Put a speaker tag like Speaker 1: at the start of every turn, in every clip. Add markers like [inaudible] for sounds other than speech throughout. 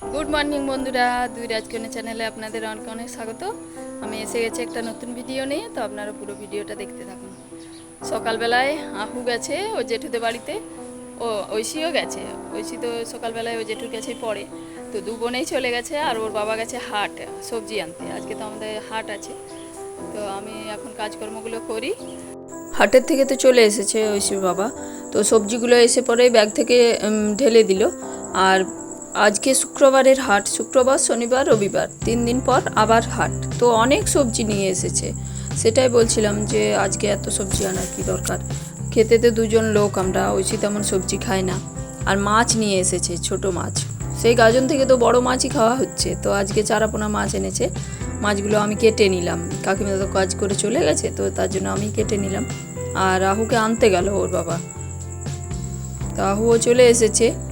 Speaker 1: Good morning বন্ধুরা। দুই রাজকন্যা চ্যানেলে আপনাদের অনেক অনেক স্বাগত। আমি এসে গেছি একটা নতুন ভিডিও নিয়ে, তো আপনারা পুরো ভিডিওটা দেখতে থাকুন। সকালবেলায় আহু গেছে ও জেঠুদের বাড়িতে। ও, ঐশীও গেছে। ঐশী তো সকালবেলায় ও জেঠুর কাছেই পড়ে। তো দু বোনেই চলে গেছে আর ওর বাবা গেছে হাট, সবজি আনতে। আজকে তো আমাদের হাট আছে। তো আমি এখন কাজকর্মগুলো করি। হাটের থেকে তো চলে এসেছে ঐশীর বাবা। তো সবজিগুলো এসে পরে ব্যাগ থেকে ঢেলে দিল। আর আজকে শুক্রবারের হাট, শুক্রবার, শনিবার, রবিবার, তিন দিন পর আবার হাট। তো অনেক সবজি নিয়ে এসেছে। সেটাই বলছিলাম যে আজকে এত সবজি আনার কি দরকার? খেতে তো দুজন লোক, আমরা ঐশী তেমন সবজি খাই না। আর মাছ নিয়ে এসেছে, ছোট মাছ। সেই গাজন থেকে তো বড় মাছই খাওয়া হচ্ছে। তো আজকে চারাপোনা মাছ এনেছে। মাছগুলো আমি কেটে নিলাম। কাকিমা তো কাজ করে চলে গেছে, তো তার জন্য আমি কেটে নিলাম। আর রাহুকে আনতে গেল ওর বাবা। রাহুও চলে এসেছে।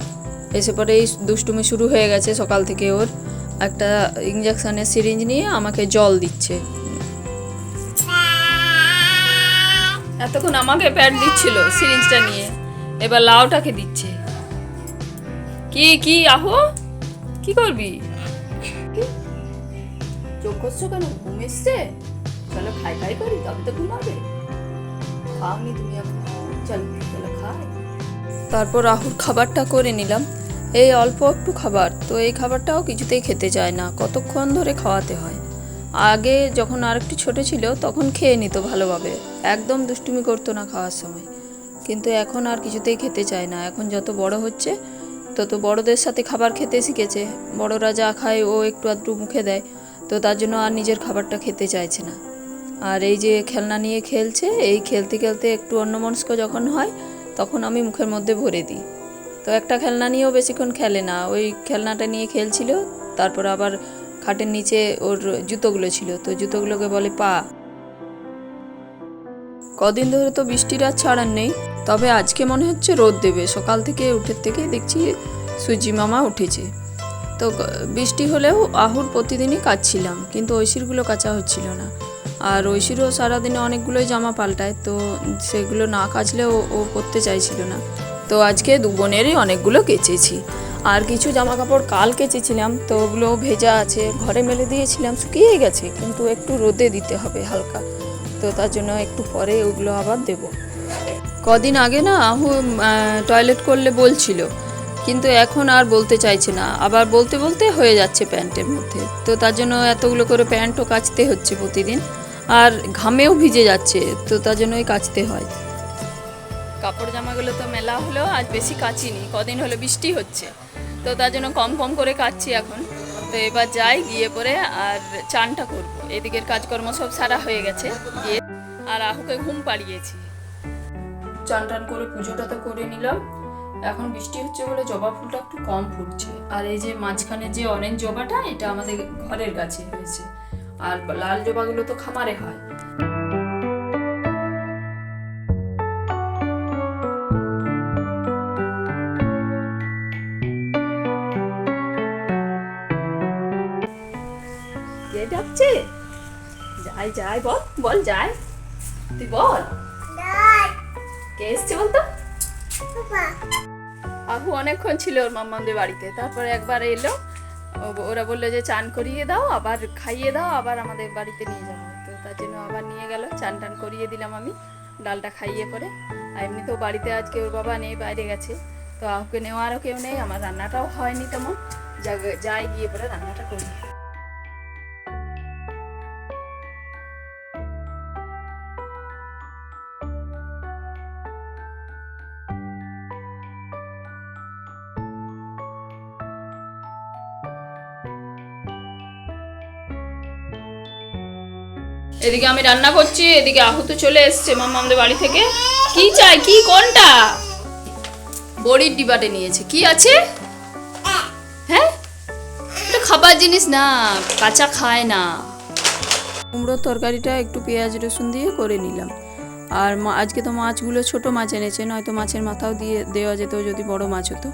Speaker 1: এসে পরে এই দুষ্টুমি শুরু হয়ে গেছে সকাল থেকে ওর। একটা ইঞ্জেকশনের সিরিঞ্জ নিয়ে আমাকে জল দিচ্ছে। এতক্ষণ আমাকে প্যাড দিচ্ছিল সিরিঞ্জটা নিয়ে। এবার লাউটাকে দিচ্ছে। কি কি, আহো? কি করবি? চোখ করছ কেন? ঘুম এসছে? চলো খাই খাই করি, তবে তো ঘুমাবে। খাওনি তুমি এখন। চল খাই। তারপর রাহুর খাবারটা করে নিলাম। এই অল্প একটু খাবার, তো এই খাবারটাও কিছুতেই খেতে চায় না, কতক্ষণ ধরে খাওয়াতে হয়। আগে যখন আর একটু ছোটো ছিল, তখন খেয়ে নিত ভালোভাবে, একদম দুষ্টুমি করতো না খাওয়ার সময়। কিন্তু এখন আর কিছুতেই খেতে চায় না, এখন যত বড় হচ্ছে, তত বড়দের সাথে খাবার খেতে শিখেছে। বড়রা যা খায়, ও একটু আধটু মুখে দেয়, তো তার জন্য আর নিজের খাবারটা খেতে চাইছে না। আর এই যে খেলনা নিয়ে খেলছে, এই খেলতে খেলতে একটু অন্যমনস্ক যখন হয়, তখন আমি মুখের মধ্যে ভরে দিই। তো একটা খেলনা নিয়েও বেশিক্ষণ খেলে না। ওই খেলনাটা নিয়ে খেলছিল, তারপর আবার খাটের নিচে ওর জুতোগুলো ছিল, তো জুতোগুলোকে বলে পা। কদিন ধরে তো বৃষ্টির আর ছাড়ার নেই, তবে আজকে মনে হচ্ছে রোদ দেবে। সকাল থেকে উঠের থেকে দেখছি সুজি মামা উঠেছে। তো বৃষ্টি হলেও আহুর প্রতিদিনই কাচছিলাম কিন্তু ঐশীরগুলো কাচা হচ্ছিল না। আর ঐশীরও সারাদিনে অনেকগুলোই জামা পাল্টায়, তো সেগুলো না কাচলেও ও করতে চাইছিল না। তো আজকে দু বোনেরই অনেকগুলো কেচেছি। আর কিছু জামা কাপড় কাল কেচেছিলাম, তো ওগুলো ভেজা আছে, ঘরে মেলে দিয়েছিলাম, শুকিয়ে গেছে, কিন্তু একটু রোদে দিতে হবে হালকা। তো তার জন্য একটু পরে ওগুলো আবার দেবো। কদিন আগে না আহু টয়লেট করলে বলছিল, কিন্তু এখন আর বলতে চাইছে না। আবার বলতে বলতে হয়ে যাচ্ছে প্যান্টের মধ্যে। তো তার জন্য এতগুলো করে প্যান্টও কাচতে হচ্ছে প্রতিদিন। আর ঘামেও ভিজে যাচ্ছে, তো তার জন্যই কাচতে হয়। কাপড় জামাগুলো তো মেলা হলো আজ বেশি কাচিনি, কদিন হলো বৃষ্টি হচ্ছে। তো তার জন্য কম কম করে কাচ্ছি এখন। তো এবার যাই, গিয়ে পরে আর চানটা করব। এদিকের কাজকর্ম সব সারা হয়ে গেছে। গিয়ে আর আহুকে ঘুম পাড়িয়েছি। চান টান করে পুজোটা তো করে নিলাম। এখন বৃষ্টি হচ্ছে বলে জবা ফুলটা একটু কম ফুটছে। আর এই যে মাঝখানে যে অরেঞ্জ জবাটা, এটা আমাদের ঘরের গাছে হয়েছে। আর লাল জবাগুলো তো খামারে হয়। ডাকছে? যাই যাই বল বল যাই। তুই বল। কে এসছে বলতো? আহু অনেকক্ষণ ছিল ওর মাম্মাদের বাড়িতে। তারপরে একবার এলো। ওরা বলল যে চান করিয়ে দাও আবার খাইয়ে দাও আবার আমাদের বাড়িতে নিয়ে যাব তো তার জন্য আবার নিয়ে গেল। চান টান করিয়ে দিলাম আমি ডালটা খাইয়ে পরে আর এমনিতেও বাড়িতে আজকে ওর বাবা নেই বাইরে গেছে। তো আহুকে নেওয়ারও কেউ নেই আমার রান্নাটাও হয়নি তেমন। যা- যাই গিয়ে পরে রান্নাটা করি। এদিকে আমি রান্না করছি, এদিকে আহত চলে এসছে মাম্মা আমাদের বাড়ি থেকে। কি চাই? কি? কোনটা? বড়ির ডিবাটে নিয়েছে। কি আছে? হ্যাঁ? এটা খাবার জিনিস না, কাঁচা খায় না। কুমড়োর তরকারিটা একটু পেঁয়াজ রসুন দিয়ে করে নিলাম। আর আজকে তো মাছগুলো ছোট মাছ এনেছে, নয়তো মাছের মাথাও দিয়ে দেওয়া যেত, যদি বড় মাছ হতো।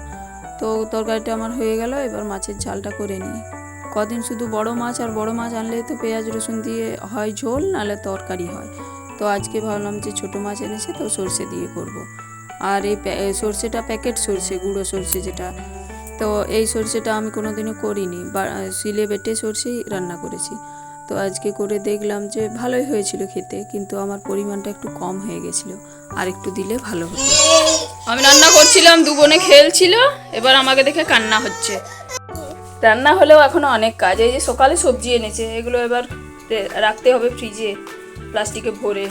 Speaker 1: তো তরকারিটা আমার হয়ে গেল, এবার মাছের ঝালটা করে নিই। কদিন শুধু বড় মাছ আর বড় মাছ আনলে তো পেঁয়াজ, রসুন দিয়ে হয় ঝোল, নাহলে তরকারি হয়। তো আজকে ভাবলাম যে ছোট মাছ এনেছে তো সর্ষে দিয়ে করব। আর এই সর্ষেটা প্যাকেট সর্ষে, গুঁড়ো সর্ষে যেটা। তো এই সর্ষেটা আমি কোনোদিনও করিনি, বা, শিলে বেটে সর্ষেই রান্না করেছি। তো আজকে করে দেখলাম যে ভালোই হয়েছিল খেতে, কিন্তু আমার পরিমাণটা একটু কম হয়ে গেছিল। আর একটু দিলে ভালো হতো। আমি রান্না করছিলাম দু বোনে খেলছিল, এবার আমাকে দেখে কান্না হচ্ছে। রান্না হলেও এখনও অনেক কাজ। এই যে সকালে সবজি এনেছে, এগুলো এবার রাখতে হবে ফ্রিজে প্লাস্টিকে ভরে।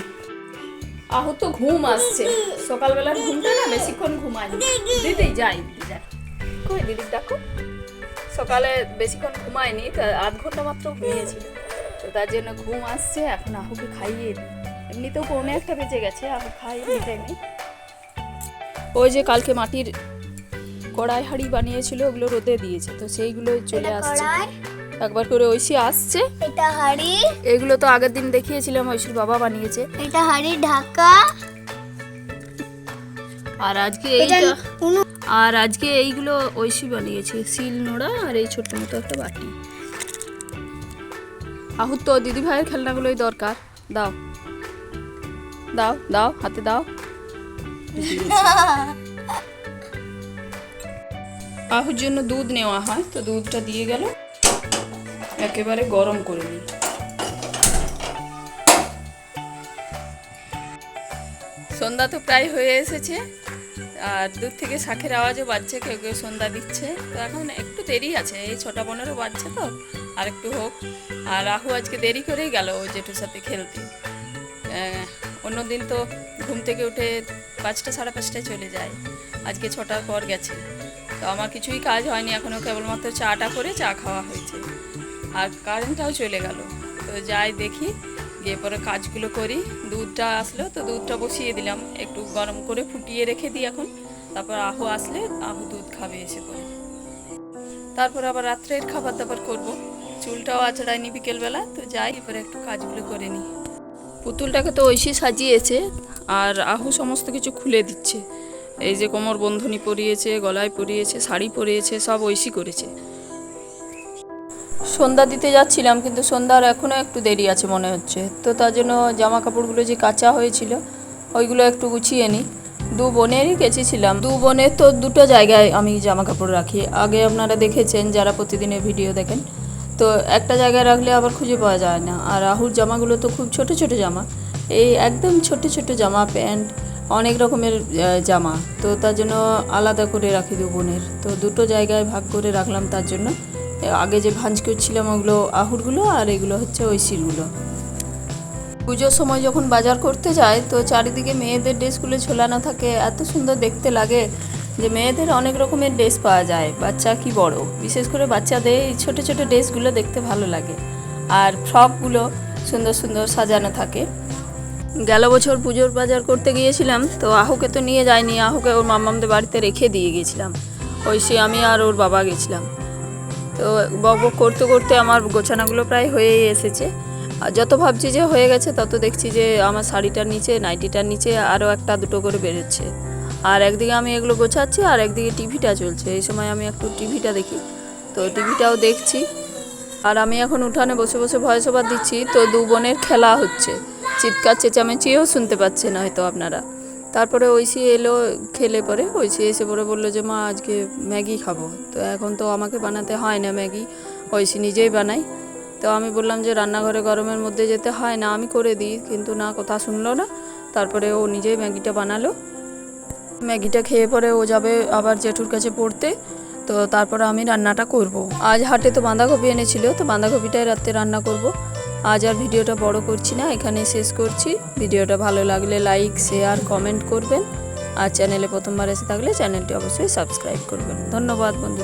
Speaker 1: আহ তো ঘুম আসছে। সকালবেলার ঘুমটা না বেশিক্ষণ ঘুমায়নি। দিদি যাই যাই। কই দিদি ডাকো সকালে বেশিক্ষণ ঘুমায়নি, তা আধ ঘণ্টা মাত্র ঘুমিয়েছিল তো তার জন্য ঘুম আসছে, এখন আহুকে খাইয়ে দিই। এমনিতেও পৌনে একটা বেঁচে গেছে, আহু খাই টাইমে ওই যে কালকে মাটির কড়াই হাঁড়ি বানিয়েছিল ওগুলো রোদে দিয়েছে। তো সেইগুলো চলে আসছে। একবার করে ঐশী আসছে।
Speaker 2: এটা হাড়ি।
Speaker 1: এগুলো তো আগের দিন দেখিয়েছিলাম ঐশীর বাবা বানিয়েছে।
Speaker 2: এটা হাড়ি ঢাকা।
Speaker 1: আর আজকে এইটা আর আজকে এইগুলো ঐশী বানিয়েছে শিল নোড়া আর এই ছোট্ট মতো একটা বাটি। আহুত তো দিদি ভাইয়ের খেলনাগুলোই দরকার। দাও। দাও দাও হাতে দাও। [laughs] আহুর জন্য দুধ নেওয়া হয়। তো দুধটা দিয়ে গেল। একেবারে গরম করে নিই। সন্ধ্যা তো প্রায় হয়ে এসেছে। আর দূর থেকে শাখের আওয়াজও বাজছে কেউ কেউ সন্ধ্যা দিচ্ছে। তো এখন একটু দেরি আছে, এই ছটা পনেরো বাজছে তো। আর একটু হোক। আর রাহু আজকে দেরি করেই গেল ও জেঠুর সাথে খেলতে। অন্য দিন তো ঘুম থেকে উঠে পাঁচটা সাড়ে পাঁচটায় চলে যায়। আজকে ছটার পর গেছে। তো আমার কিছুই কাজ হয়নি এখনও কেবলমাত্র চাটা করে চা খাওয়া হয়েছে। আর কারেন্টটাও চলে গেল। তো যাই দেখি, গিয়ে পরে কাজগুলো করি। দুধটা আসলো, তো দুধটা বসিয়ে দিলাম। একটু গরম করে ফুটিয়ে রেখে দিই এখন। তারপর আহু আসলে আহু দুধ খাবে এসে পরে। তারপর আবার রাত্রের খাবার দাবার করব। চুলটাও আছড়ায়নি বিকেলবেলা, তো যাই, এবারে একটু কাজগুলো করে নিই। পুতুলটাকে তো ঐশী সাজিয়েছে, আর আহু সমস্ত কিছু খুলে দিচ্ছে। এই যে কোমর বন্ধনী পরিয়েছে, গলায় পরিয়েছে, শাড়ি পরিয়েছে, সব ঐশী করেছে। সন্ধ্যা দিতে যাচ্ছিলাম, কিন্তু সন্ধ্যার এখনও একটু দেরি আছে মনে হচ্ছে। তো তার জন্য জামা কাপড়গুলো যে কাঁচা হয়েছিল, ওইগুলো একটু গুছিয়ে নিই। দু বোনেরই কেচেছিলাম দু বোনের তো দুটো জায়গায় আমি জামা কাপড় রাখি। আগে আপনারা দেখেছেন, যারা প্রতিদিনের ভিডিও দেখেন, তো একটা জায়গায় রাখলে আবার খুঁজে পাওয়া যায় না। আর রাহুর জামাগুলো তো খুব ছোট ছোট জামা। এই একদম ছোট ছোট জামা, প্যান্ট অনেক রকমের জামা। তো তার জন্য আলাদা করে রাখি দু বোনের। তো দুটো জায়গায় ভাগ করে রাখলাম তার জন্য। আগে যে ভাঁজ করছিলাম ওগুলো, আহুরগুলো আর এগুলো হচ্ছে ঐশিরগুলো পুজোর সময় যখন বাজার করতে যায়, তো চারিদিকে মেয়েদের ড্রেসগুলো ঝোলানো থাকে। এত সুন্দর দেখতে লাগে যে মেয়েদের অনেক রকমের ড্রেস পাওয়া যায়। বাচ্চা কি বড়? বিশেষ করে বাচ্চাদের এই ছোটো ছোটো ড্রেসগুলো দেখতে ভালো লাগে। আর ফ্রকগুলো সুন্দর সুন্দর সাজানো থাকে। গেল বছর পুজোর বাজার করতে গিয়েছিলাম, তো আহুকে তো নিয়ে যায়নি আহুকে ওর মামামদের বাড়িতে রেখে দিয়ে গেছিলাম। ওই সে আমি আর ওর বাবা গেছিলাম। তো বক বক করতে করতে আমার গোছানাগুলো প্রায় হয়েই এসেছে। আর যত ভাবছি যে হয়ে গেছে, তত দেখছি যে আমার শাড়িটার নিচে, নাইটিটার নিচে আরও একটা দুটো করে বেরোচ্ছে। আর একদিকে আমি এগুলো গোছাচ্ছি, আর একদিকে টিভিটা চলছে। এই সময় আমি একটু টিভিটা দেখি। তো টিভিটাও দেখছি। আর আমি এখন উঠানে বসে বসে ভয়েস ওভার দিচ্ছি। তো দু বোনের খেলা হচ্ছে। চিৎকার, চেঁচামেচিও শুনতে পাচ্ছেন হয়তো আপনারা। তারপরে ঐশী এলো, খেলে পরে। ঐশী এসে পরে বলল যে, মা, আজকে ম্যাগি খাব। তো এখন তো আমাকে বানাতে হয় না ম্যাগি। ঐশী নিজেই বানাই তো আমি বললাম যে, রান্নাঘরে গরমের মধ্যে যেতে হয় না, আমি করে দিই। কিন্তু না, কথা শুনলো না। তারপরে ও নিজেই ম্যাগিটা বানালো। ম্যাগিটা খেয়ে পরে ও যাবে আবার জেঠুর কাছে পড়তে। তো তারপরে আমি রান্নাটা করব। আজ হাটে তো বাঁধাকপি এনেছিল। তো বাঁধাকপিটাই রাত্রে রান্না করব। আজ আর ভিডিওটা বড় করছি না, এখানে শেষ করছি। ভিডিওটা ভালো লাগলে লাইক শেয়ার কমেন্ট করবেন। আর চ্যানেলে প্রথমবার এসে থাকলে চ্যানেলটি অবশ্যই সাবস্ক্রাইব করবেন। ধন্যবাদ বন্ধু